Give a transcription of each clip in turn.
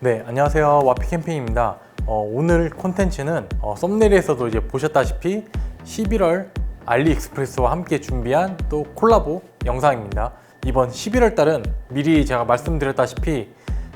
네, 안녕하세요. 와피 캠핑입니다. 어, 오늘 콘텐츠는 어, 썸네일에서도 이제 보셨다시피 11월 알리익스프레스와 함께 준비한 또 콜라보 영상입니다. 이번 11월 달은 미리 제가 말씀드렸다시피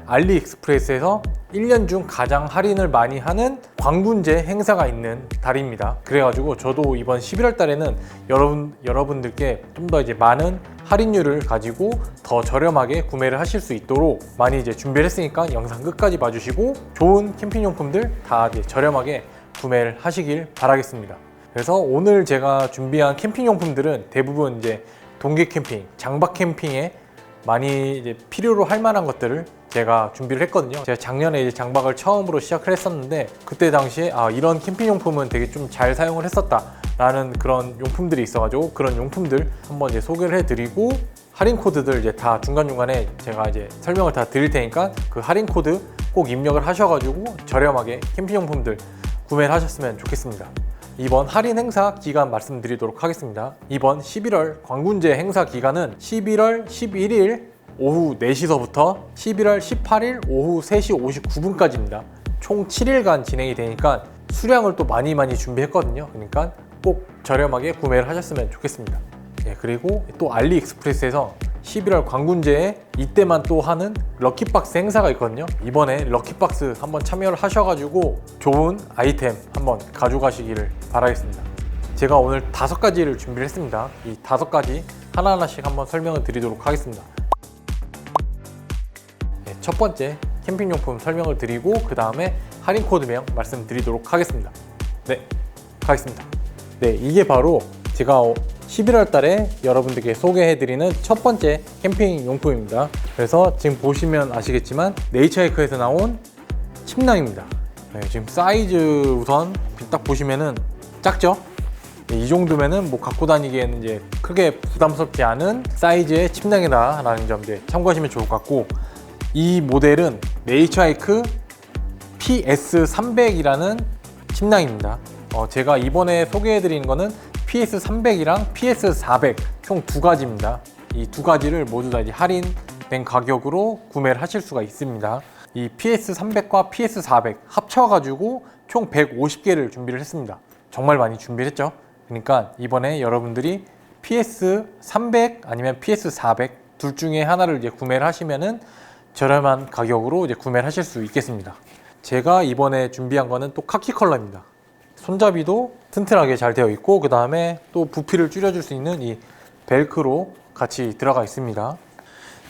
알리익스프레스에서 1년 중 가장 할인을 많이 하는 광군제 행사가 있는 달입니다. 그래가지고 저도 이번 11월 달에는 여러분, 여러분들께 좀 더 이제 많은 할인율을 가지고 더 저렴하게 구매를 하실 수 있도록 많이 이제 준비를 했으니까 영상 끝까지 봐주시고 좋은 캠핑용품들 다 이제 저렴하게 구매를 하시길 바라겠습니다. 그래서 오늘 제가 준비한 캠핑용품들은 대부분 이제 동계 캠핑, 장박 캠핑에 많이 이제 필요로 할 만한 것들을 제가 준비를 했거든요. 제가 작년에 이제 장박을 처음으로 시작을 했었는데 그때 당시에 아 이런 캠핑 용품은 되게 좀 잘 사용을 했었다라는 그런 용품들이 있어가지고 그런 용품들 한번 이제 소개를 해드리고 할인 코드들 이제 다 중간 중간에 제가 이제 설명을 다 드릴 테니까 그 할인 코드 꼭 입력을 하셔가지고 저렴하게 캠핑용품들 구매를 하셨으면 좋겠습니다. 이번 할인 행사 기간 말씀드리도록 하겠습니다. 이번 11월 광군제 행사 기간은 11월 11일 오후 4시서부터 11월 18일 오후 3시 59분까지입니다. 총 7일간 진행이 되니까 수량을 또 많이 많이 준비했거든요. 그러니까 꼭 저렴하게 구매를 하셨으면 좋겠습니다. 예, 그리고 또 알리익스프레스에서 11월 광군제에 이때만 또 하는 럭키박스 행사가 있거든요. 이번에 럭키박스 한번 참여를 하셔가지고 좋은 아이템 한번 가져가시기를 바라겠습니다. 제가 오늘 다섯 가지를 준비를 했습니다. 이 다섯 가지 하나하나씩 한번 설명을 드리도록 하겠습니다. 네, 첫 번째 캠핑용품 설명을 드리고 그 다음에 할인 코드명 말씀드리도록 하겠습니다. 네, 가겠습니다. 네, 이게 바로 제가 11월 달에 여러분들께 소개해드리는 첫 번째 캠핑 용품입니다. 그래서 지금 보시면 아시겠지만 네이처에크에서 나온 침낭입니다. 네, 지금 사이즈 우선 딱 보시면은 작죠? 네, 이 정도면은 뭐 갖고 다니기에는 이제 크게 부담스럽지 않은 사이즈의 침낭이다라는 점 이제 참고하시면 좋을 것 같고 이 모델은 네이처하이크 PS300이라는 침낭입니다. 어, 제가 이번에 소개해드리는 거는 PS300이랑 PS400 총 두 가지입니다. 이 두 가지를 모두 다 할인된 가격으로 구매를 하실 수가 있습니다. 이 PS300과 PS400 합쳐가지고 총 150개를 준비를 했습니다. 정말 많이 준비를 했죠. 그러니까 이번에 여러분들이 PS300 아니면 PS400 둘 중에 하나를 이제 구매를 하시면은 저렴한 가격으로 이제 구매를 하실 수 있겠습니다. 제가 이번에 준비한 거는 또 카키 컬러입니다. 손잡이도 튼튼하게 잘 되어 있고 그 다음에 또 부피를 줄여줄 수 있는 이 벨크로 같이 들어가 있습니다.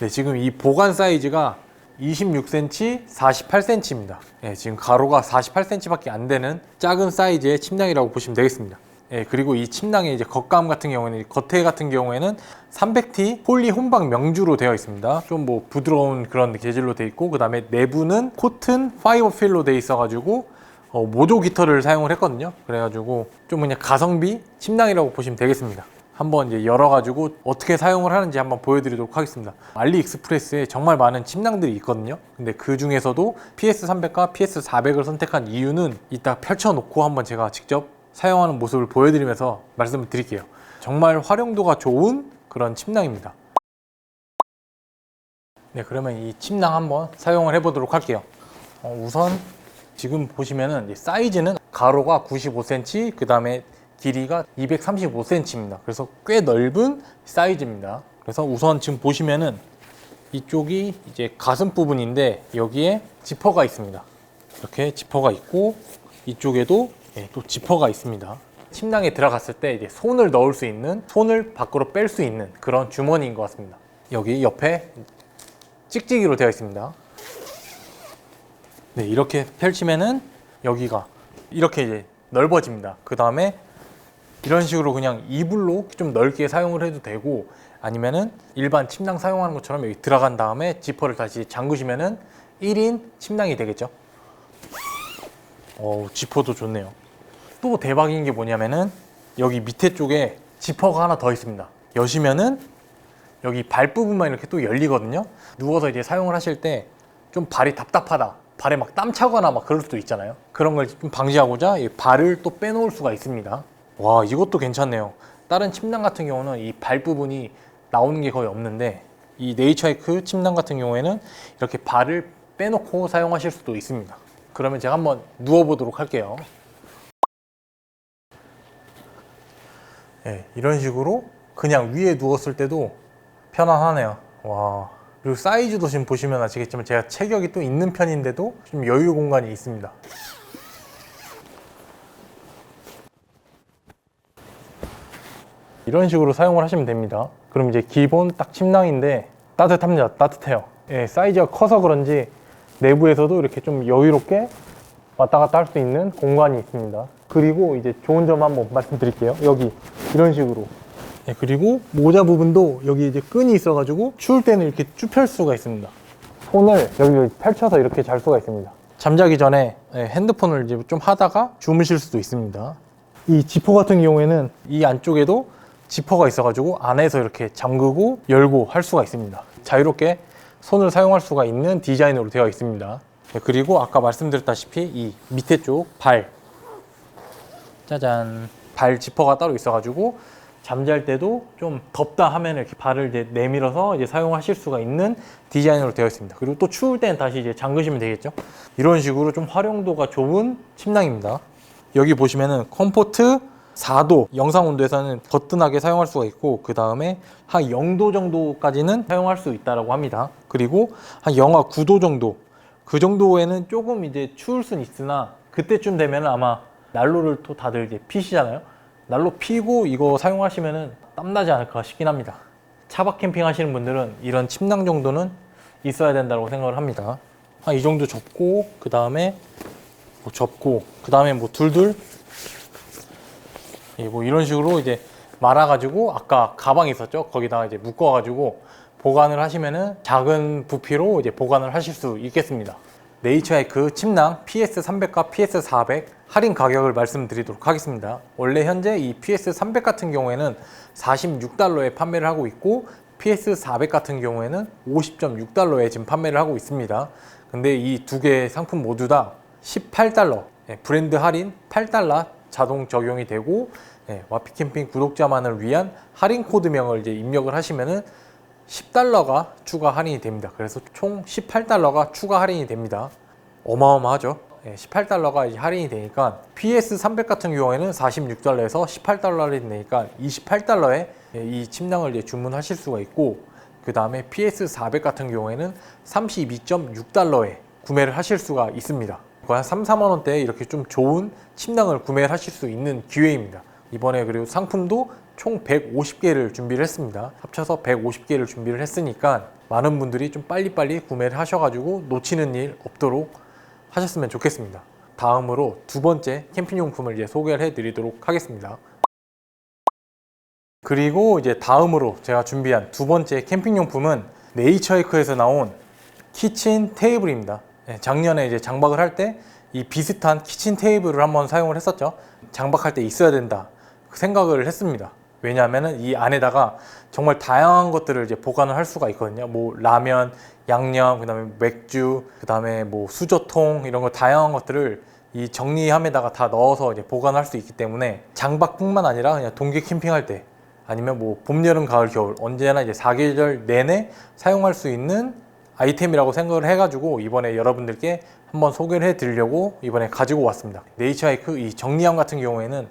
네, 지금 이 보관 사이즈가 26cm, 48cm입니다. 네, 지금 가로가 48cm밖에 안 되는 작은 사이즈의 침낭이라고 보시면 되겠습니다. 예, 그리고 이 침낭의 이제 겉감 같은 경우에는 겉에 같은 경우에는 300T 폴리 혼방 명주로 되어 있습니다. 좀 뭐 부드러운 그런 재질로 되어 있고 그 다음에 내부는 코튼 파이버 필로 되어 있어 가지고 어, 모조 기터를 사용을 했거든요. 그래 가지고 좀 그냥 가성비 침낭이라고 보시면 되겠습니다. 한번 이제 열어가지고 어떻게 사용을 하는지 한번 보여드리도록 하겠습니다. 알리익스프레스에 정말 많은 침낭들이 있거든요. 근데 그 중에서도 PS300과 PS400을 선택한 이유는 이따 펼쳐놓고 한번 제가 직접 사용하는 모습을 보여드리면서 말씀을 드릴게요. 정말 활용도가 좋은 그런 침낭입니다. 네, 그러면 이 침낭 한번 사용을 해보도록 할게요. 어, 우선 지금 보시면은 이 사이즈는 가로가 95cm, 그 다음에 길이가 235cm입니다. 그래서 꽤 넓은 사이즈입니다. 그래서 우선 지금 보시면은 이쪽이 이제 가슴 부분인데 여기에 지퍼가 있습니다. 이렇게 지퍼가 있고 이쪽에도 예, 또 지퍼가 있습니다. 침낭에 들어갔을 때 이제 손을 넣을 수 있는 손을 밖으로 뺄 수 있는 그런 주머니인 것 같습니다. 여기 옆에 찍찍이로 되어 있습니다. 네, 이렇게 펼치면은 여기가 이렇게 이제 넓어집니다. 그 다음에 이런 식으로 그냥 이불로 좀 넓게 사용을 해도 되고 아니면은 일반 침낭 사용하는 것처럼 여기 들어간 다음에 지퍼를 다시 잠그시면은 1인 침낭이 되겠죠. 어 지퍼도 좋네요. 또 대박인 게 뭐냐면은 여기 밑에 쪽에 지퍼가 하나 더 있습니다. 여시면은 여기 발 부분만 이렇게 또 열리거든요. 누워서 이제 사용을 하실 때 좀 발이 답답하다. 발에 막 땀 차거나 막 그럴 수도 있잖아요. 그런 걸 좀 방지하고자 이 발을 또 빼놓을 수가 있습니다. 와, 이것도 괜찮네요. 다른 침낭 같은 경우는 이 발 부분이 나오는 게 거의 없는데 이 네이처하이크 침낭 같은 경우에는 이렇게 발을 빼놓고 사용하실 수도 있습니다. 그러면 제가 한번 누워보도록 할게요. 네, 이런 식으로 그냥 위에 누웠을 때도 편안하네요. 와. 그리고 사이즈도 지금 보시면 아시겠지만 제가 체격이 또 있는 편인데도 좀 여유 공간이 있습니다. 이런 식으로 사용을 하시면 됩니다. 그럼 이제 기본 딱 침낭인데 따뜻합니다. 따뜻해요. 예, 사이즈가 커서 그런지 내부에서도 이렇게 좀 여유롭게 왔다 갔다 할 수 있는 공간이 있습니다. 그리고 이제 좋은 점 한번 말씀드릴게요. 여기 이런 식으로. 예, 그리고 모자 부분도 여기 이제 끈이 있어가지고 추울 때는 이렇게 쭉 펼 수가 있습니다. 손을 여기 펼쳐서 이렇게 잘 수가 있습니다. 잠자기 전에 예, 핸드폰을 이제 좀 하다가 주무실 수도 있습니다. 이 지퍼 같은 경우에는 이 안쪽에도 지퍼가 있어가지고 안에서 이렇게 잠그고 열고 할 수가 있습니다. 자유롭게 손을 사용할 수가 있는 디자인으로 되어 있습니다. 네, 그리고 아까 말씀드렸다시피 이 밑에 쪽 발, 짜잔, 발 지퍼가 따로 있어가지고 잠잘 때도 좀 덥다 하면 이렇게 발을 이제 내밀어서 이제 사용하실 수가 있는 디자인으로 되어 있습니다. 그리고 또 추울 때는 다시 이제 잠그시면 되겠죠. 이런 식으로 좀 활용도가 좋은 침낭입니다. 여기 보시면은 컴포트 4도 영상 온도에서는 거뜬하게 사용할 수가 있고 그 다음에 한 0도 정도까지는 사용할 수 있다라고 합니다. 그리고 한 영하 9도 정도 그 정도에는 조금 이제 추울 순 있으나 그때쯤 되면 아마 난로를 또 다들 이제 피시잖아요. 난로 피고 이거 사용하시면은 땀나지 않을까 싶긴 합니다. 차박 캠핑 하시는 분들은 이런 침낭 정도는 있어야 된다고 생각을 합니다. 한 이 정도 접고 그 다음에 뭐 접고 그 다음에 뭐 둘둘 예, 뭐 이런 식으로 이제 말아가지고 아까 가방 있었죠? 거기다가 이제 묶어가지고 보관을 하시면은 작은 부피로 이제 보관을 하실 수 있겠습니다. 네이처에그 침낭 PS300과 PS400 할인 가격을 말씀드리도록 하겠습니다. 원래 현재 이 PS300 같은 경우에는 46달러에 판매를 하고 있고 PS400 같은 경우에는 50.6달러에 지금 판매를 하고 있습니다. 근데 이 두 개의 상품 모두 다 18달러 예, 브랜드 할인 8달러 자동 적용이 되고 예, 와피 캠핑 구독자만을 위한 할인 코드명을 이제 입력을 하시면은 10달러가 추가 할인이 됩니다. 그래서 총 18달러가 추가 할인이 됩니다. 어마어마하죠. 예, 18달러가 할인이 되니까 PS300 같은 경우에는 46달러에서 18달러 할인 되니까 28달러에 예, 이 침낭을 주문하실 수가 있고 그 다음에 PS400 같은 경우에는 32.6달러에 구매를 하실 수가 있습니다. 거의 한 3, 4만 원대에 이렇게 좀 좋은 침낭을 구매를 하실 수 있는 기회입니다. 이번에 그리고 상품도 총 150개를 준비를 했습니다. 합쳐서 150개를 준비를 했으니까 많은 분들이 좀 빨리빨리 구매를 하셔가지고 놓치는 일 없도록 하셨으면 좋겠습니다. 다음으로 두 번째 캠핑 용품을 이제 소개를 해드리도록 하겠습니다. 그리고 이제 다음으로 제가 준비한 두 번째 캠핑 용품은 네이처에크에서 나온 키친 테이블입니다. 네, 작년에 이제 장박을 할 때 이 비슷한 키친 테이블을 한번 사용을 했었죠. 장박할 때 있어야 된다. 그 생각을 했습니다. 왜냐하면 이 안에다가 정말 다양한 것들을 이제 보관을 할 수가 있거든요. 뭐 라면, 양념, 그다음에 맥주, 그다음에 뭐 수저통 이런 거 다양한 것들을 이 정리함에다가 다 넣어서 이제 보관할 수 있기 때문에 장박뿐만 아니라 그냥 동계 캠핑할 때 아니면 뭐 봄, 여름, 가을, 겨울 언제나 이제 사계절 내내 사용할 수 있는 아이템이라고 생각을 해가지고 이번에 여러분들께 한번 소개를 해드리려고 이번에 가지고 왔습니다. 네이처하이크 이 정리함 같은 경우에는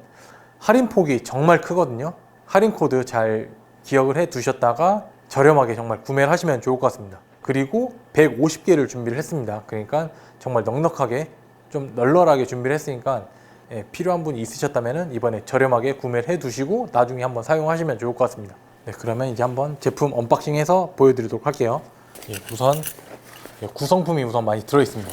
할인 폭이 정말 크거든요. 할인 코드 잘 기억을 해 두셨다가 저렴하게 정말 구매를 하시면 좋을 것 같습니다. 그리고 150개를 준비를 했습니다. 그러니까 정말 넉넉하게 좀 널널하게 준비를 했으니까 예, 필요한 분이 있으셨다면 이번에 저렴하게 구매를 해 두시고 나중에 한번 사용하시면 좋을 것 같습니다. 네, 그러면 이제 한번 제품 언박싱해서 보여드리도록 할게요. 예, 우선 예, 구성품이 우선 많이 들어 있습니다.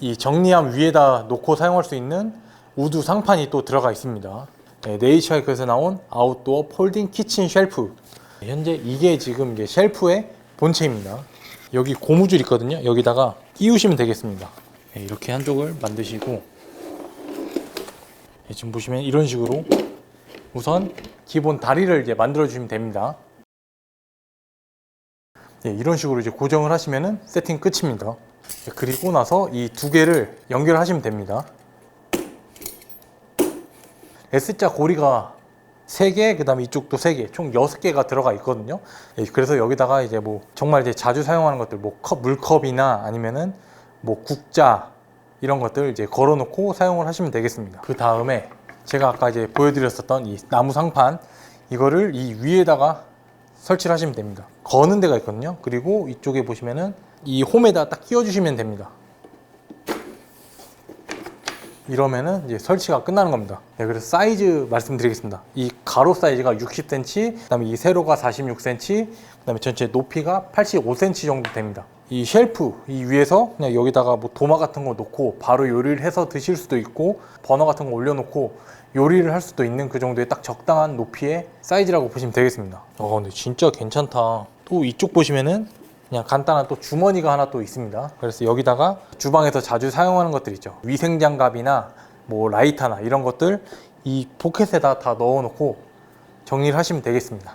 이 정리함 위에다 놓고 사용할 수 있는 우드 상판이 또 들어가 있습니다. 네, 네이처에크에서 나온 아웃도어 폴딩 키친 쉘프. 현재 이게 지금 이제 쉘프의 본체입니다. 여기 고무줄 있거든요. 여기다가 끼우시면 되겠습니다. 네, 이렇게 한쪽을 만드시고 네, 지금 보시면 이런 식으로 우선 기본 다리를 이제 만들어 주시면 됩니다. 네, 이런 식으로 이제 고정을 하시면은 세팅 끝입니다. 네, 그리고 나서 이 두 개를 연결하시면 됩니다. S자 고리가 3개, 그 다음에 이쪽도 3개, 총 6개가 들어가 있거든요. 예, 그래서 여기다가 이제 뭐 정말 이제 자주 사용하는 것들, 뭐 컵, 물컵이나 아니면은 뭐 국자 이런 것들 이제 걸어 놓고 사용을 하시면 되겠습니다. 그 다음에 제가 아까 이제 보여드렸었던 이 나무 상판 이거를 이 위에다가 설치를 하시면 됩니다. 거는 데가 있거든요. 그리고 이쪽에 보시면은 이 홈에다 딱 끼워주시면 됩니다. 이러면은 이제 설치가 끝나는 겁니다. 네, 그래서 사이즈 말씀드리겠습니다. 이 가로 사이즈가 60cm, 그다음에 이 세로가 46cm, 그다음에 전체 높이가 85cm 정도 됩니다. 이 쉘프 이 위에서 그냥 여기다가 뭐 도마 같은 거 놓고 바로 요리를 해서 드실 수도 있고 버너 같은 거 올려놓고 요리를 할 수도 있는 그 정도의 딱 적당한 높이의 사이즈라고 보시면 되겠습니다. 어 근데 진짜 괜찮다. 또 이쪽 보시면은 그냥 간단한 또 주머니가 하나 또 있습니다. 그래서 여기다가 주방에서 자주 사용하는 것들 있죠. 위생장갑이나 뭐 라이터나 이런 것들 이 포켓에다 다 넣어놓고 정리를 하시면 되겠습니다.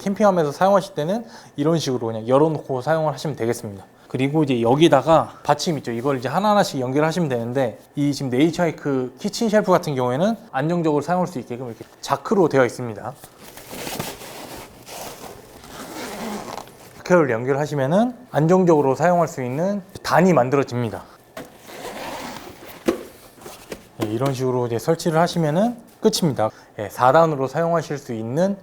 캠핑하면서 사용하실 때는 이런 식으로 그냥 열어놓고 사용을 하시면 되겠습니다. 그리고 이제 여기다가 받침 있죠. 이걸 이제 하나하나씩 연결하시면 되는데 이 지금 네이처하이크 키친 쉘프 같은 경우에는 안정적으로 사용할 수 있게끔 이렇게 자크로 되어 있습니다. 자크를 연결하시면은 안정적으로 사용할 수 있는 단이 만들어집니다. 예, 이런 식으로 이제 설치를 하시면은 끝입니다. 4단으로 사용하실 수 있는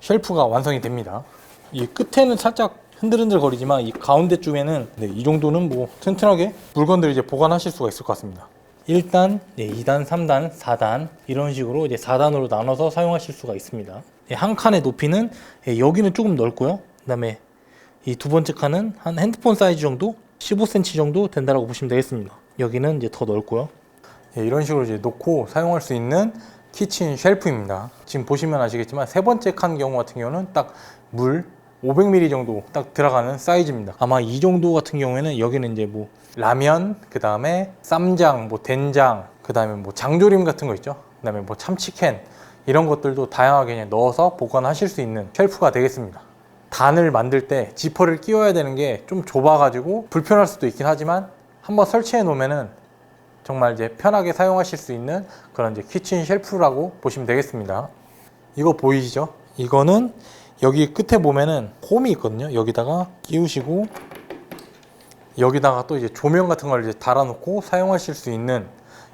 쉘프가 완성이 됩니다. 이 끝에는 살짝 흔들흔들 거리지만 이 가운데 쪽에는 네, 이 정도는 뭐 튼튼하게 물건들 이제 보관하실 수가 있을 것 같습니다. 1단, 네, 2단, 3단, 4단 이런 식으로 이제 4단으로 나눠서 사용하실 수가 있습니다. 네, 한 칸의 높이는 예, 여기는 조금 넓고요. 그다음에 이 두 번째 칸은 한 핸드폰 사이즈 정도, 15cm 정도 된다고 보시면 되겠습니다. 여기는 이제 더 넓고요. 예, 이런 식으로 이제 놓고 사용할 수 있는 키친 쉘프입니다. 지금 보시면 아시겠지만 세 번째 칸 경우 같은 경우는 딱 물 500ml 정도 딱 들어가는 사이즈입니다. 아마 이 정도 같은 경우에는 여기는 이제 뭐 라면, 그 다음에 쌈장, 뭐 된장, 그 다음에 뭐 장조림 같은 거 있죠. 그 다음에 뭐 참치캔 이런 것들도 다양하게 넣어서 보관하실 수 있는 쉘프가 되겠습니다. 단을 만들 때 지퍼를 끼워야 되는 게 좀 좁아가지고 불편할 수도 있긴 하지만 한번 설치해 놓으면은 정말 이제 편하게 사용하실 수 있는 그런 이제 키친 쉘프라고 보시면 되겠습니다. 이거 보이시죠? 이거는 여기 끝에 보면은 홈이 있거든요. 여기다가 끼우시고 여기다가 또 이제 조명 같은 걸 이제 달아놓고 사용하실 수 있는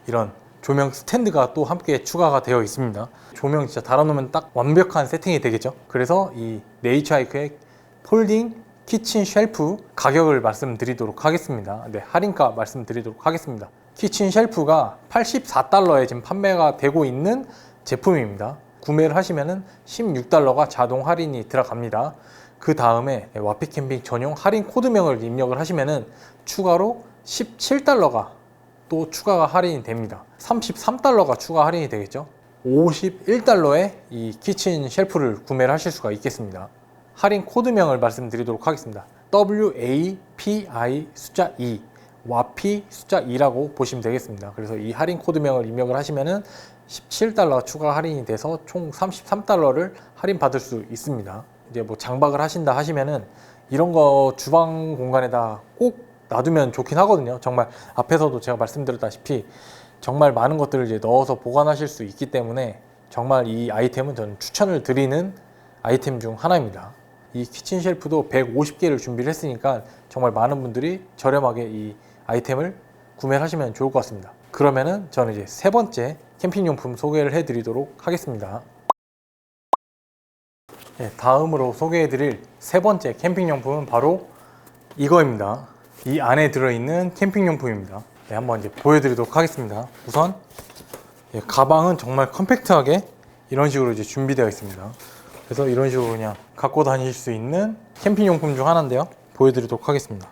이런 조명 스탠드가 또 함께 추가가 되어 있습니다. 조명 진짜 달아놓으면 딱 완벽한 세팅이 되겠죠. 그래서 이 네이처하이크의 폴딩 키친 쉘프 가격을 말씀드리도록 하겠습니다. 네, 할인가 말씀드리도록 하겠습니다. 키친 쉘프가 84달러에 지금 판매가 되고 있는 제품입니다. 구매를 하시면은 16달러가 자동 할인이 들어갑니다. 그 다음에 와피 캠핑 전용 할인 코드명을 입력을 하시면은 추가로 17달러가 또 추가가 할인이 됩니다. 33달러가 추가 할인이 되겠죠. 51달러에 이 키친 쉘프를 구매를 하실 수가 있겠습니다. 할인 코드명을 말씀드리도록 하겠습니다. WAPI 숫자 2, 와피 숫자 2라고 보시면 되겠습니다. 그래서 이 할인 코드명을 입력을 하시면은 17달러 추가 할인이 돼서 총 33달러를 할인 받을 수 있습니다. 이제 뭐 장박을 하신다 하시면은 이런 거 주방 공간에다 꼭 놔두면 좋긴 하거든요. 정말 앞에서도 제가 말씀드렸다시피 정말 많은 것들을 이제 넣어서 보관하실 수 있기 때문에 정말 이 아이템은 저는 추천을 드리는 아이템 중 하나입니다. 이 키친 쉘프도 150개를 준비를 했으니까 정말 많은 분들이 저렴하게 이 아이템을 구매를 하시면 좋을 것 같습니다. 그러면은 저는 이제 세 번째 캠핑용품 소개를 해드리도록 하겠습니다. 네, 다음으로 소개해드릴 세 번째 캠핑용품은 바로 이거입니다. 이 안에 들어있는 캠핑용품입니다. 네, 한번 이제 보여드리도록 하겠습니다. 우선 예, 가방은 정말 컴팩트하게 이런 식으로 이제 준비되어 있습니다. 그래서 이런 식으로 그냥 갖고 다닐 수 있는 캠핑용품 중 하나인데요. 보여드리도록 하겠습니다.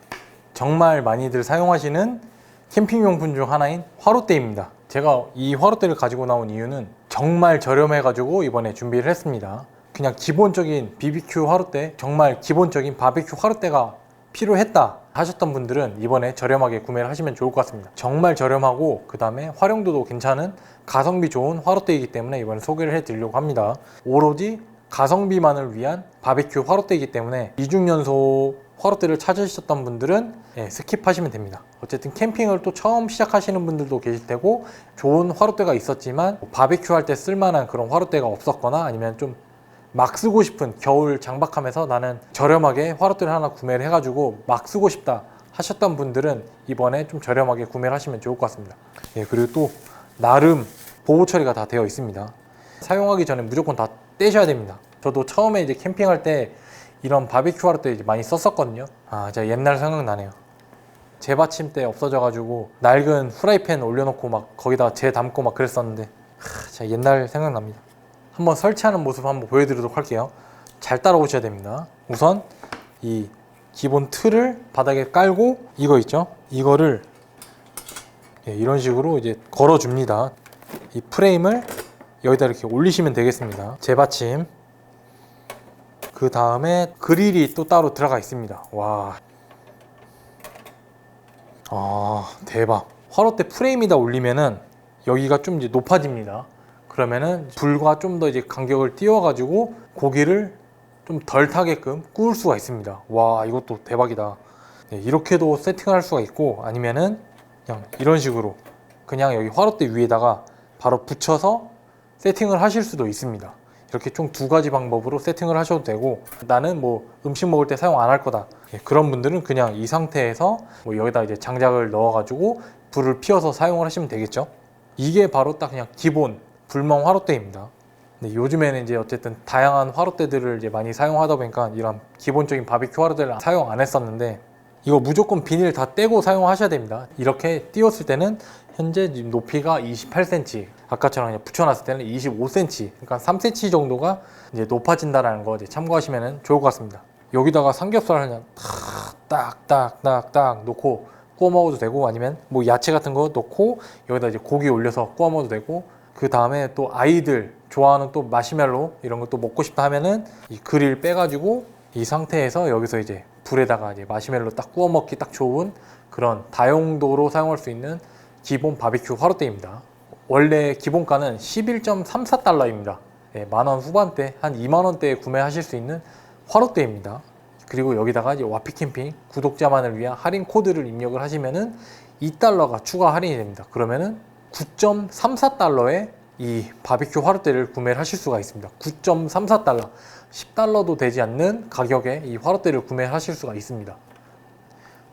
정말 많이들 사용하시는 캠핑용품 중 하나인 화롯대입니다. 제가 이 화롯대를 가지고 나온 이유는 정말 저렴해가지고 이번에 준비를 했습니다. 그냥 기본적인 BBQ 화롯대, 정말 기본적인 바베큐 화롯대가 필요했다 하셨던 분들은 이번에 저렴하게 구매를 하시면 좋을 것 같습니다. 정말 저렴하고 그 다음에 활용도도 괜찮은 가성비 좋은 화롯대이기 때문에 이번에 소개를 해드리려고 합니다. 오로지 가성비만을 위한 바베큐 화롯대이기 때문에 이중연소 화롯대를 찾으셨던 분들은 예, 스킵하시면 됩니다. 어쨌든 캠핑을 또 처음 시작하시는 분들도 계실 테고 좋은 화롯대가 있었지만 뭐 바베큐 할 때 쓸만한 그런 화롯대가 없었거나 아니면 좀 막 쓰고 싶은 겨울 장박하면서 나는 저렴하게 화롯대를 하나 구매를 해가지고 막 쓰고 싶다 하셨던 분들은 이번에 좀 저렴하게 구매를 하시면 좋을 것 같습니다. 예, 그리고 또 나름 보호 처리가 다 되어 있습니다. 사용하기 전에 무조건 다 떼셔야 됩니다. 저도 처음에 이제 캠핑할 때 이런 바비큐 화롯대 이제 많이 썼었거든요. 아, 진짜 옛날 생각나네요. 재받침대 없어져가지고 낡은 후라이팬 올려놓고 막 거기다 재 담고 막 그랬었는데 하, 진짜 옛날 생각납니다. 한번 설치하는 모습 한번 보여드리도록 할게요. 잘 따라오셔야 됩니다. 우선 이 기본 틀을 바닥에 깔고 이거 있죠? 이거를 예, 이런 식으로 이제 걸어줍니다. 이 프레임을 여기다 이렇게 올리시면 되겠습니다. 재받침. 그 다음에 그릴이 또 따로 들어가 있습니다. 와. 아, 대박. 화롯대 프레임이다 올리면은 여기가 좀 이제 높아집니다. 그러면은 불과 좀 더 이제 간격을 띄워가지고 고기를 좀 덜 타게끔 구울 수가 있습니다. 와, 이것도 대박이다. 네, 이렇게도 세팅을 할 수가 있고 아니면은 그냥 이런 식으로 그냥 여기 화롯대 위에다가 바로 붙여서 세팅을 하실 수도 있습니다. 이렇게 총 두 가지 방법으로 세팅을 하셔도 되고 나는 뭐 음식 먹을 때 사용 안 할 거다 예, 그런 분들은 그냥 이 상태에서 뭐 여기다 이제 장작을 넣어 가지고 불을 피워서 사용을 하시면 되겠죠. 이게 바로 딱 그냥 기본 불멍 화롯대입니다. 근데 요즘에는 이제 어쨌든 다양한 화롯대들을 이제 많이 사용하다 보니까 이런 기본적인 바비큐 화롯대를 사용 안 했었는데 이거 무조건 비닐 다 떼고 사용하셔야 됩니다. 이렇게 띄웠을 때는 현재 높이가 28cm, 아까처럼 붙여놨을 때는 25cm, 그러니까 3cm 정도가 이제 높아진다라는 거 이제 참고하시면 좋을 것 같습니다. 여기다가 삼겹살 그냥 딱딱딱딱 놓고 구워 먹어도 되고 아니면 뭐 야채 같은 거 넣고 여기다 이제 고기 올려서 구워 먹어도 되고 그 다음에 또 아이들 좋아하는 또 마시멜로 이런 것도 먹고 싶다 하면은 이 그릴 빼가지고 이 상태에서 여기서 이제 불에다가 이제 마시멜로 딱 구워 먹기 딱 좋은 그런 다용도로 사용할 수 있는 기본 바비큐 화롯대입니다. 원래 기본가는 11.34달러입니다. 예, 만원 후반대 한 2만 원대에 구매하실 수 있는 화롯대입니다. 그리고 여기다가 이제 와피 캠핑 구독자만을 위한 할인 코드를 입력을 하시면은 2달러가 추가 할인이 됩니다. 그러면은 9.34달러에 이 바비큐 화롯대를 구매를 하실 수가 있습니다. 9.34달러, 10달러도 되지 않는 가격에 이 화롯대를 구매하실 수가 있습니다.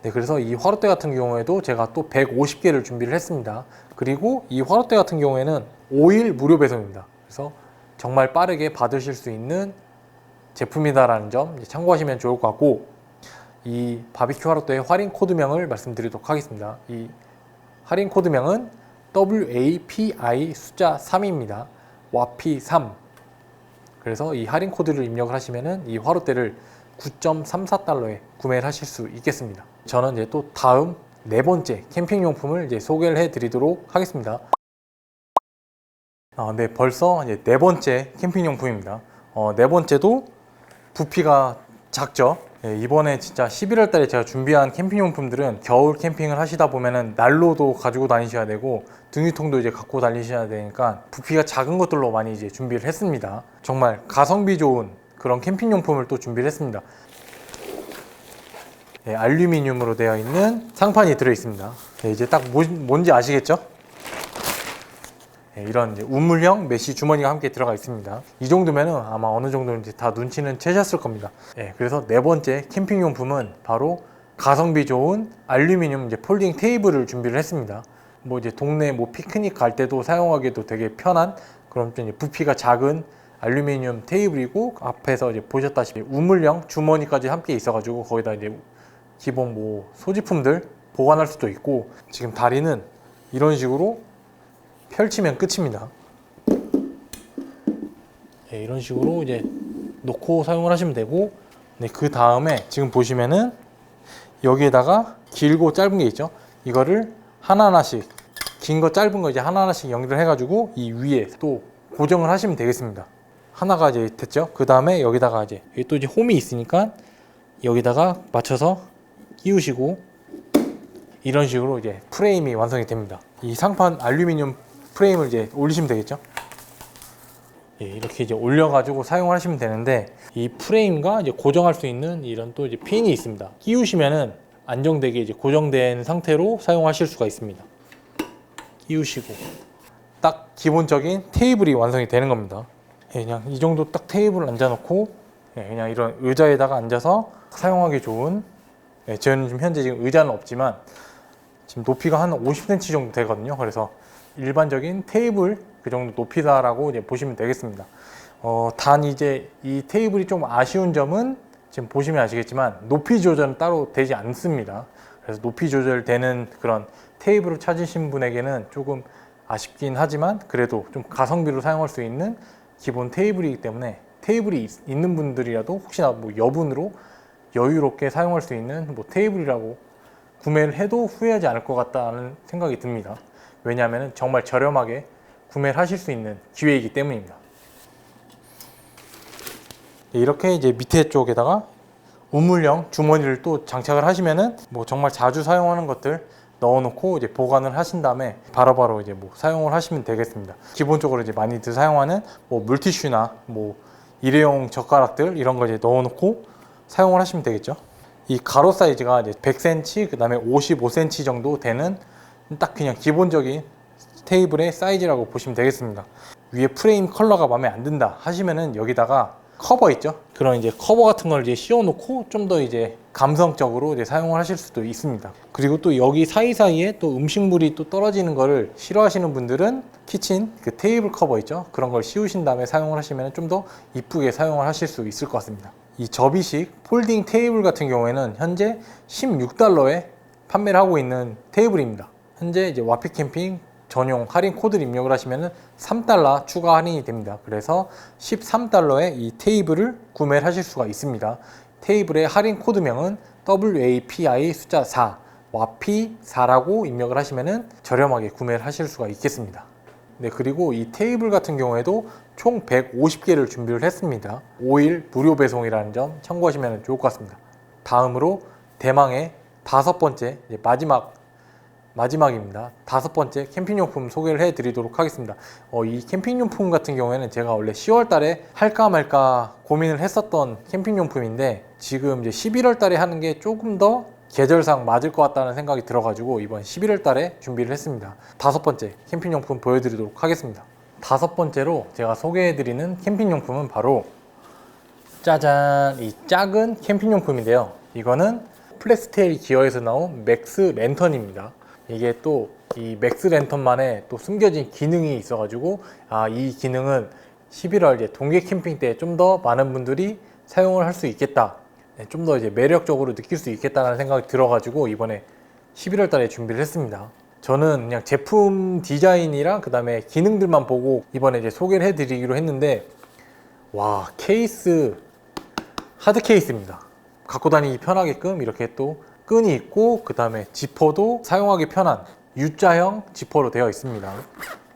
네, 그래서 이 화롯대 같은 경우에도 제가 또 150개를 준비를 했습니다. 그리고 이 화롯대 같은 경우에는 5일 무료 배송입니다. 그래서 정말 빠르게 받으실 수 있는 제품이다라는 점 참고하시면 좋을 것 같고 이 바비큐 화롯대의 할인 코드명을 말씀드리도록 하겠습니다. 이 할인 코드명은 WAPI 숫자 3입니다. 와피 3. 그래서 이 할인 코드를 입력을 하시면은 이 화롯대를 9.34달러에 구매를 하실 수 있겠습니다. 저는 이제 또 다음 네 번째 캠핑 용품을 이제 소개를 해 드리도록 하겠습니다. 아, 네, 벌써 이제 네 번째 캠핑 용품입니다. 어, 네 번째도 부피가 작죠. 예, 이번에 진짜 11월 달에 제가 준비한 캠핑 용품들은 겨울 캠핑을 하시다 보면은 난로도 가지고 다니셔야 되고 등유통도 이제 갖고 다니셔야 되니까 부피가 작은 것들로 많이 이제 준비를 했습니다. 정말 가성비 좋은 그런 캠핑 용품을 또 준비를 했습니다. 예, 알루미늄으로 되어 있는 상판이 들어 있습니다. 예, 이제 딱 뭐- 뭔지 아시겠죠? 예, 이런 우물형 메쉬 주머니가 함께 들어가 있습니다. 이 정도면은 아마 어느 정도인지 다 눈치는 채셨을 겁니다. 예, 그래서 네 번째 캠핑 용품은 바로 가성비 좋은 알루미늄 이제 폴딩 테이블을 준비를 했습니다. 뭐 이제 동네 뭐 피크닉 갈 때도 사용하기도 되게 편한 그런 좀 부피가 작은 알루미늄 테이블이고 앞에서 이제 보셨다시피 우물형 주머니까지 함께 있어가지고 거기다 이제 기본 뭐 소지품들 보관할 수도 있고 지금 다리는 이런 식으로 펼치면 끝입니다. 네, 이런 식으로 이제 놓고 사용을 하시면 되고 네, 그 다음에 지금 보시면은 여기에다가 길고 짧은 게 있죠. 이거를 하나하나씩 긴 거 짧은 거 이제 하나하나씩 연결을 해가지고 이 위에 또 고정을 하시면 되겠습니다. 하나가 이제 됐죠. 그 다음에 여기다가 이제 여기 또 이제 홈이 있으니까 여기다가 맞춰서 끼우시고 이런 식으로 이제 프레임이 완성이 됩니다. 이 상판 알루미늄 프레임을 이제 올리시면 되겠죠. 예, 이렇게 이제 올려가지고 사용을 하시면 되는데 이 프레임과 이제 고정할 수 있는 이런 또 이제 핀이 있습니다. 끼우시면은 안정되게 이제 고정된 상태로 사용하실 수가 있습니다. 끼우시고 딱 기본적인 테이블이 완성이 되는 겁니다. 예, 그냥 이 정도 딱 테이블 앉아놓고 예, 그냥 이런 의자에다가 앉아서 사용하기 좋은 예, 저는 지금 현재 지금 의자는 없지만 지금 높이가 한 50cm 정도 되거든요. 그래서 일반적인 테이블 그 정도 높이다라고 이제 보시면 되겠습니다. 어, 단 이제 이 테이블이 좀 아쉬운 점은 지금 보시면 아시겠지만 높이 조절은 따로 되지 않습니다. 그래서 높이 조절되는 그런 테이블을 찾으신 분에게는 조금 아쉽긴 하지만 그래도 좀 가성비로 사용할 수 있는 기본 테이블이기 때문에 테이블이 있- 있는 분들이라도 혹시나 뭐 여분으로 여유롭게 사용할 수 있는 뭐 테이블이라고 구매를 해도 후회하지 않을 것 같다는 생각이 듭니다. 왜냐하면 정말 저렴하게 구매를 하실 수 있는 기회이기 때문입니다. 이렇게 이제 밑에 쪽에다가 우물형 주머니를 또 장착을 하시면은 뭐 정말 자주 사용하는 것들 넣어놓고 이제 보관을 하신 다음에 바로 바로 이제 뭐 사용을 하시면 되겠습니다. 기본적으로 이제 많이들 사용하는 뭐 물티슈나 뭐 일회용 젓가락들 이런 거 이제 넣어놓고 사용을 하시면 되겠죠. 이 가로 사이즈가 이제 100cm 그다음에 55cm 정도 되는 딱 그냥 기본적인 테이블의 사이즈라고 보시면 되겠습니다. 위에 프레임 컬러가 마음에 안 든다 하시면은 여기다가 커버 있죠? 그런 이제 커버 같은 걸 이제 씌워 놓고 좀 더 이제 감성적으로 이제 사용을 하실 수도 있습니다. 그리고 또 여기 사이사이에 또 음식물이 또 떨어지는 거를 싫어하시는 분들은 키친 그 테이블 커버 있죠? 그런 걸 씌우신 다음에 사용을 하시면 좀 더 이쁘게 사용을 하실 수 있을 것 같습니다. 이 접이식 폴딩 테이블 같은 경우에는 현재 16달러에 판매를 하고 있는 테이블입니다. 현재 이제 와피 캠핑 전용 할인 코드를 입력을 하시면 3달러 추가 할인이 됩니다. 그래서 13달러에 이 테이블을 구매를 하실 수가 있습니다. 테이블의 할인 코드명은 WAPI 숫자 4, 와피 4라고 입력을 하시면 저렴하게 구매를 하실 수가 있겠습니다. 네, 그리고 이 테이블 같은 경우에도 총 150개를 준비를 했습니다. 5일 무료 배송이라는 점 참고하시면 좋을 것 같습니다. 다음으로 대망의 다섯 번째 마지막 마지막입니다. 다섯 번째 캠핑용품 소개를 해드리도록 하겠습니다. 어, 이 캠핑용품 같은 경우에는 제가 원래 10월 달에 할까 말까 고민을 했었던 캠핑용품인데 지금 이제 11월 달에 하는 게 조금 더 계절상 맞을 것 같다는 생각이 들어가지고 이번 11월 달에 준비를 했습니다. 다섯 번째 캠핑용품 보여드리도록 하겠습니다. 다섯 번째로 제가 소개해드리는 캠핑용품은 바로 짜잔 이 작은 캠핑용품인데요 이거는 플렉스테일 기어에서 나온 맥스 랜턴입니다 이게 또 이 맥스 랜턴만의 또 숨겨진 기능이 있어가지고 아 이 기능은 11월 이제 동계 캠핑 때 좀 더 많은 분들이 사용을 할 수 있겠다 좀 더 이제 매력적으로 느낄 수 있겠다는 생각이 들어가지고 이번에 11월 달에 준비를 했습니다 저는 그냥 제품 디자인이랑 그 다음에 기능들만 보고 이번에 이제 소개를 해드리기로 했는데 와 케이스 하드 케이스입니다. 갖고 다니기 편하게끔 이렇게 또 끈이 있고 그 다음에 지퍼도 사용하기 편한 U자형 지퍼로 되어 있습니다.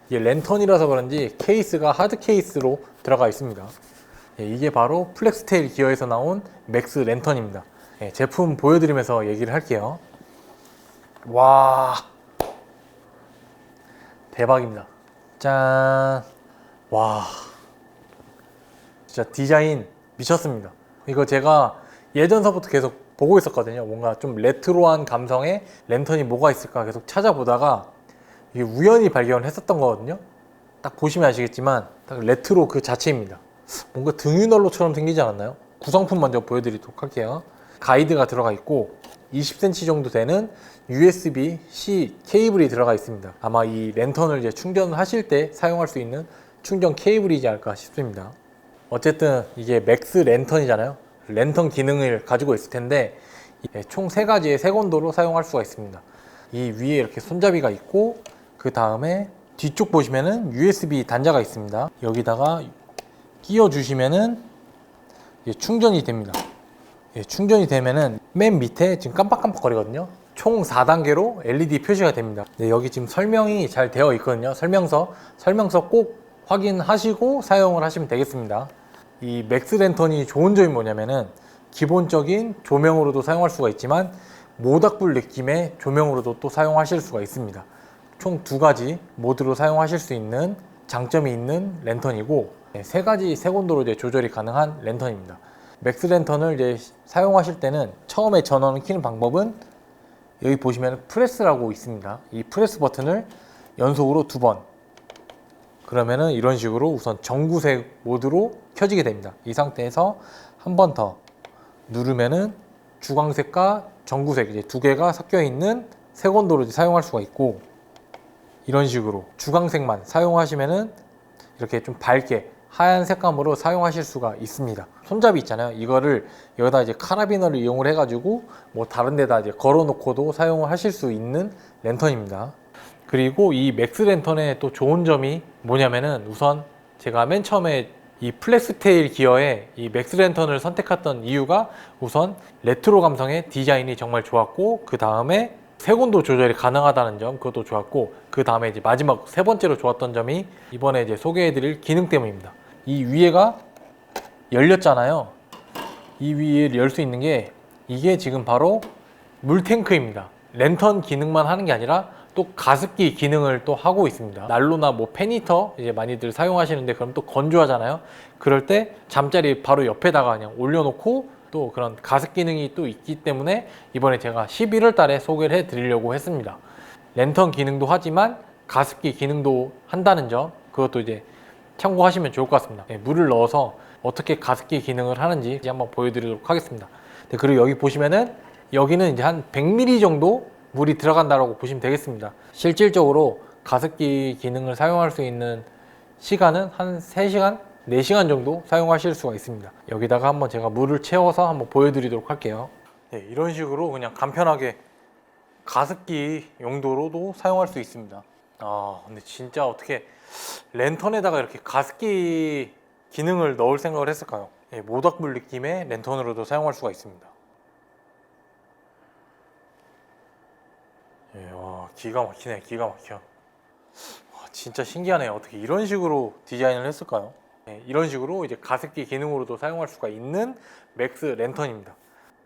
이게 랜턴이라서 그런지 케이스가 하드 케이스로 들어가 있습니다. 예, 이게 바로 플렉스테일 기어에서 나온 맥스 랜턴입니다. 예, 제품 보여드리면서 얘기를 할게요. 와 대박입니다. 짠. 와. 진짜 디자인 미쳤습니다. 이거 제가 예전서부터 계속 보고 있었거든요. 뭔가 좀 레트로한 감성의 랜턴이 뭐가 있을까 계속 찾아보다가 이게 우연히 발견을 했었던 거거든요. 딱 보시면 아시겠지만 딱 레트로 그 자체입니다. 뭔가 등유난로처럼 생기지 않았나요? 구성품 먼저 보여드리도록 할게요. 가이드가 들어가 있고 20cm 정도 되는 USB-C 케이블이 들어가 있습니다. 아마 이 랜턴을 이제 충전을 하실 때 사용할 수 있는 충전 케이블이지 않을까 싶습니다. 어쨌든 이게 맥스 랜턴이잖아요. 랜턴 기능을 가지고 있을 텐데 총 세 가지의 색온도로 사용할 수가 있습니다. 이 위에 이렇게 손잡이가 있고 그 다음에 뒤쪽 보시면은 USB 단자가 있습니다. 여기다가 끼워 주시면은 충전이 됩니다. 예, 충전이 되면은 맨 밑에 지금 깜빡깜빡 거리거든요. 총 4단계로 LED 표시가 됩니다. 네, 여기 지금 설명이 잘 되어 있거든요. 설명서. 설명서 꼭 확인하시고 사용을 하시면 되겠습니다. 이 맥스 랜턴이 좋은 점이 뭐냐면은 기본적인 조명으로도 사용할 수가 있지만 모닥불 느낌의 조명으로도 또 사용하실 수가 있습니다. 총 두 가지 모드로 사용하실 수 있는 장점이 있는 랜턴이고 네, 세 가지 색온도로 이제 조절이 가능한 랜턴입니다. 맥스 랜턴을 이제 사용하실 때는 처음에 전원을 켜는 방법은 여기 보시면 프레스라고 있습니다. 이 프레스 버튼을 연속으로 두 번. 그러면은 이런 식으로 우선 전구색 모드로 켜지게 됩니다. 이 상태에서 한 번 더 누르면은 주광색과 전구색 이제 두 개가 섞여 있는 색온도로 사용할 수가 있고 이런 식으로 주광색만 사용하시면은 이렇게 좀 밝게 하얀 색감으로 사용하실 수가 있습니다. 손잡이 있잖아요. 이거를 여기다 이제 카라비너를 이용을 해가지고 뭐 다른 데다 이제 걸어놓고도 사용을 하실 수 있는 랜턴입니다. 그리고 이 맥스 랜턴의 또 좋은 점이 뭐냐면은 우선 제가 맨 처음에 이 플렉스테일 기어의 이 맥스 랜턴을 선택했던 이유가 우선 레트로 감성의 디자인이 정말 좋았고 그 다음에 색온도 조절이 가능하다는 점 그것도 좋았고 그 다음에 이제 마지막 세 번째로 좋았던 점이 이번에 이제 소개해드릴 기능 때문입니다. 이 위에가 열렸잖아요. 이 위에 열 수 있는 게 이게 지금 바로 물탱크입니다. 랜턴 기능만 하는 게 아니라 또 가습기 기능을 또 하고 있습니다. 난로나 뭐 페니터 이제 많이들 사용하시는데 그럼 또 건조하잖아요. 그럴 때 잠자리 바로 옆에다가 그냥 올려놓고 또 그런 가습 기능이 또 있기 때문에 이번에 제가 11월 달에 소개를 해 드리려고 했습니다. 랜턴 기능도 하지만 가습기 기능도 한다는 점 그것도 이제 참고하시면 좋을 것 같습니다. 네, 물을 넣어서 어떻게 가습기 기능을 하는지 한번 보여드리도록 하겠습니다. 네, 그리고 여기 보시면은 여기는 이제 한 100ml 정도 물이 들어간다고 보시면 되겠습니다. 실질적으로 가습기 기능을 사용할 수 있는 시간은 한 3시간, 4시간 정도 사용하실 수가 있습니다. 여기다가 한번 제가 물을 채워서 한번 보여드리도록 할게요. 네, 이런 식으로 그냥 간편하게 가습기 용도로도 사용할 수 있습니다. 아, 근데 진짜 어떻게 랜턴에다가 이렇게 가습기 기능을 넣을 생각을 했을까요? 예, 모닥불 느낌의 랜턴으로도 사용할 수가 있습니다. 예, 와, 기가 막히네, 기가 막혀. 와, 진짜 신기하네요. 어떻게 이런 식으로 디자인을 했을까요? 예, 이런 식으로 이제 가습기 기능으로도 사용할 수가 있는 맥스 랜턴입니다.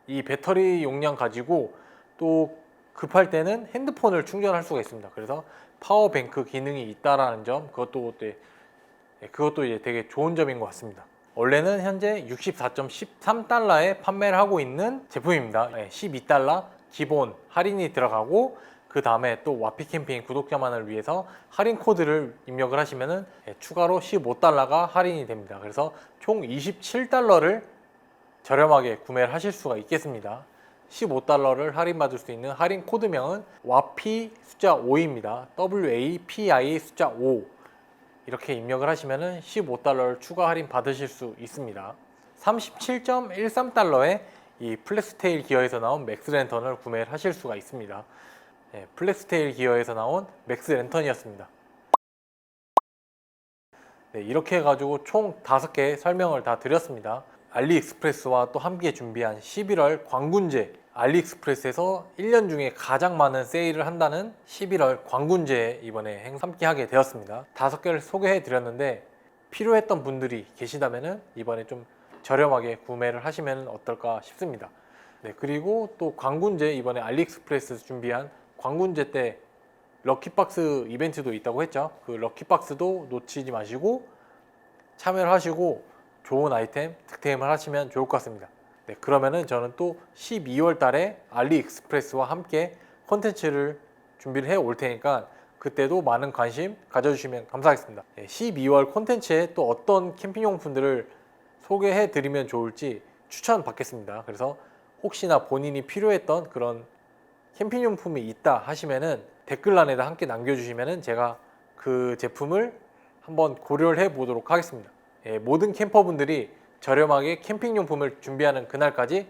이 배터리 용량 가지고 또 급할 때는 핸드폰을 충전할 수가 있습니다. 그래서 파워뱅크 기능이 있다라는 점 그것도 또 예, 그것도 이제 되게 좋은 점인 것 같습니다. 원래는 현재 64.13달러에 판매를 하고 있는 제품입니다. 12달러 기본 할인이 들어가고 그 다음에 또 와피 캠핑 구독자만을 위해서 할인 코드를 입력을 하시면은 예, 추가로 15달러가 할인이 됩니다. 그래서 총 27달러를 저렴하게 구매를 하실 수가 있겠습니다. 15달러를 할인받을 수 있는 할인 코드명은 WAPI 숫자 5입니다. WAPI 숫자 5 이렇게 입력을 하시면 15달러를 추가 할인 받으실 수 있습니다. 37.13달러에 이 플렉스테일 기어에서 나온 맥스 랜턴을 구매를 하실 수가 있습니다. 네, 플렉스테일 기어에서 나온 맥스 랜턴이었습니다. 네, 이렇게 해가지고 총 5개 설명을 다 드렸습니다. 알리익스프레스와 또 함께 준비한 11월 광군제 알리익스프레스에서 1년 중에 가장 많은 세일을 한다는 11월 광군제 이번에 행 함께 하게 되었습니다. 다섯 개를 소개해 드렸는데 필요했던 분들이 계시다면 이번에 좀 저렴하게 구매를 하시면 어떨까 싶습니다. 네, 그리고 또 광군제 이번에 알리익스프레스에서 준비한 광군제 때 럭키박스 이벤트도 있다고 했죠. 그 럭키박스도 놓치지 마시고 참여를 하시고 좋은 아이템 득템을 하시면 좋을 것 같습니다. 네, 그러면은 저는 또 12월 달에 알리익스프레스와 함께 콘텐츠를 준비를 해 올 테니까 그때도 많은 관심 가져주시면 감사하겠습니다. 네, 12월 콘텐츠에 또 어떤 캠핑용품들을 소개해 드리면 좋을지 추천 받겠습니다. 그래서 혹시나 본인이 필요했던 그런 캠핑 용품이 있다 하시면은 댓글란에다 함께 남겨주시면은 제가 그 제품을 한번 고려를 해 보도록 하겠습니다. 예, 모든 캠퍼분들이 저렴하게 캠핑 용품을 준비하는 그날까지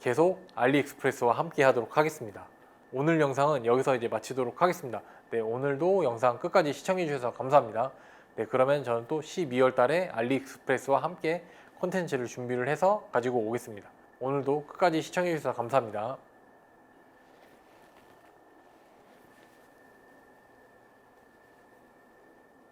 계속 알리익스프레스와 함께 하도록 하겠습니다. 오늘 영상은 여기서 이제 마치도록 하겠습니다. 네, 오늘도 영상 끝까지 시청해 주셔서 감사합니다. 네, 그러면 저는 또 12월 달에 알리익스프레스와 함께 콘텐츠를 준비를 해서 가지고 오겠습니다. 오늘도 끝까지 시청해 주셔서 감사합니다.